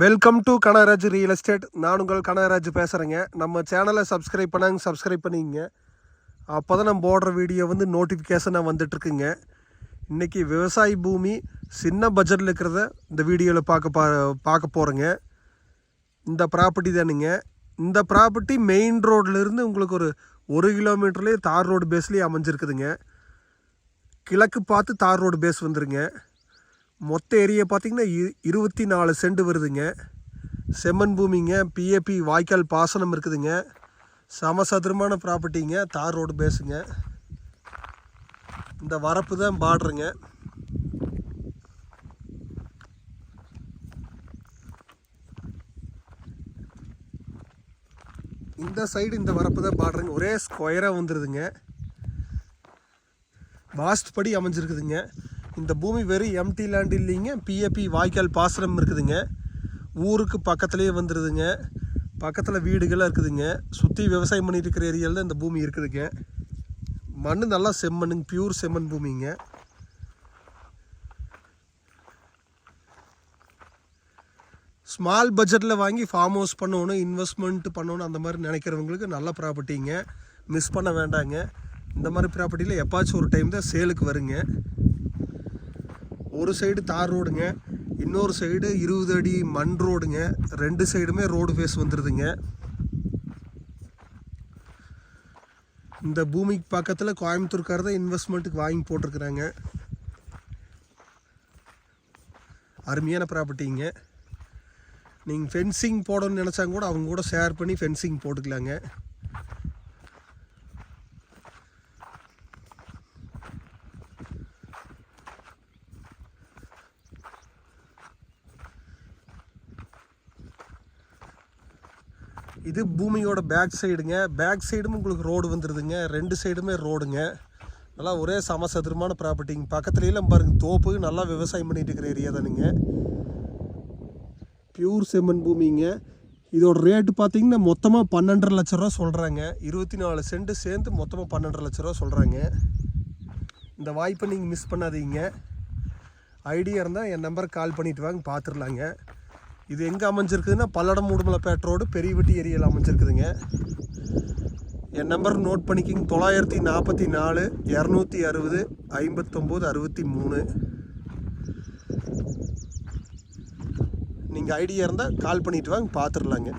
Welcome to Kanagaraj real estate நான் உங்கள் கனகராஜ் பேசுகிறேங்க நம்ம சேனலை சப்ஸ்கிரைப் பண்ணாங்க சப்ஸ்கிரைப் பண்ணிக்கங்க அப்போ தான் நம்ம போடுற வீடியோ வந்து நோட்டிஃபிகேஷனாக வந்துட்டுருக்குங்க. இன்றைக்கி விவசாய பூமி சின்ன பட்ஜெட்டில் இருக்கிறத இந்த வீடியோவில் பார்க்க பா பார்க்க போகிறோங்க இந்த ப்ராப்பர்ட்டி தானுங்க. இந்த ப்ராப்பர்ட்டி மெயின் ரோட்லேருந்து உங்களுக்கு ஒரு ஒரு கிலோமீட்டர்லேயே தார் ரோடு பேஸ்லேயே அமைஞ்சிருக்குதுங்க. கிழக்கு பார்த்து தார் ரோடு பேஸ் வந்துருங்க. மொத்த ஏரியா பார்த்திங்கன்னா இருபத்தி நாலு சென்ட் வருதுங்க. செம்மண் பூமிங்க. பிஏபி வாய்க்கால் பாசனம் இருக்குதுங்க. சமசதுரமான ப்ராப்பர்ட்டிங்க தார் ரோடு பேஸுங்க இந்த வரப்பு தான் பார்டருங்க இந்த சைடு இந்த வரப்பு தான் பார்டருங்க ஒரே ஸ்கொயராக வந்துடுதுங்க வாஸ்ட் படி அமைஞ்சிருக்குதுங்க. இந்த பூமி வெறும் எம்டி லேண்ட் இல்லைங்க. பிஏபி வாய்க்கால் பாசனம் இருக்குதுங்க. ஊருக்கு பக்கத்துலேயே வந்துடுதுங்க பக்கத்தில் வீடுகளாக இருக்குதுங்க. சுற்றி விவசாயம் பண்ணிட்டு இருக்கிற ஏரியாவில் தான் இந்த பூமி இருக்குதுங்க. மண் நல்லா செம்மண்ணுங்க பியூர் செம்மண் பூமிங்க. ஸ்மால் பட்ஜெட்டில் வாங்கி ஃபார்ம் ஹவுஸ் பண்ணணும் இன்வெஸ்ட்மெண்ட் பண்ணணும் அந்த மாதிரி நினைக்கிறவங்களுக்கு நல்ல ப்ராப்பர்ட்டிங்க மிஸ் பண்ண வேண்டாங்க. இந்த மாதிரி ப்ராப்பர்ட்டியில் எப்பாச்சும் ஒரு டைம் தான் சேலுக்கு வருங்க. ஒரு சைடு தார் ரோடுங்க இன்னொரு சைடு இருபது அடி மண் ரோடுங்க ரெண்டு சைடுமே ரோடு ஃபேஸ் வந்துடுதுங்க இந்த பூமிக்கு பக்கத்தில் கோயம்புத்தூர்க்கார தான் இன்வெஸ்ட்மெண்ட்டுக்கு வாங்கி போட்டிருக்கிறாங்க. அருமையான ப்ராப்பர்ட்டிங்க நீங்கள் ஃபென்சிங் போடணும்னு நினச்சாங்க கூட அவங்க கூட ஷேர் பண்ணி ஃபென்சிங் போட்டுக்கலாங்க. இது பூமியோட பேக் சைடுங்க பேக் சைடும் உங்களுக்கு ரோடு வந்துடுதுங்க ரெண்டு சைடுமே ரோடுங்க நல்லா ஒரே சமசதுரமான ப்ராப்பர்ட்டிங்க பக்கத்துலலாம் பாருங்கள் தோப்பு நல்லா விவசாயம் பண்ணிகிட்டு இருக்கிற ஏரியா தானுங்க. பியூர் செம்மண் பூமிங்க. இதோட ரேட்டு பார்த்தீங்கன்னா மொத்தமாக பன்னெண்டரை லட்ச ரூபா சொல்கிறாங்க இருபத்தி நாலு சென்ட்டு சேர்ந்து மொத்தமாக பன்னெண்டரை லட்ச ரூபா சொல்கிறாங்க இந்த வாய்ப்பை நீங்கள் மிஸ் பண்ணாதீங்க. ஐடியா இருந்தால் என் நம்பருக்கு கால் பண்ணிவிட்டு வாங்க பார்த்துடலாங்க இது எங்கே அமைஞ்சிருக்குதுன்னா பல்லடம் உடுமலைப்பேட் ரோடு பெரியவட்டி ஏரியாவில் அமைஞ்சிருக்குதுங்க. என் நம்பர் நோட் பண்ணிக்கிங்க. தொள்ளாயிரத்தி நாற்பத்தி நாலு இரநூத்தி அறுபது ஐம்பத்தொம்போது அறுபத்தி மூணு நீங்கள் ஐடியா இருந்தால் கால் பண்ணிவிட்டு வாங்க பார்த்துடலாங்க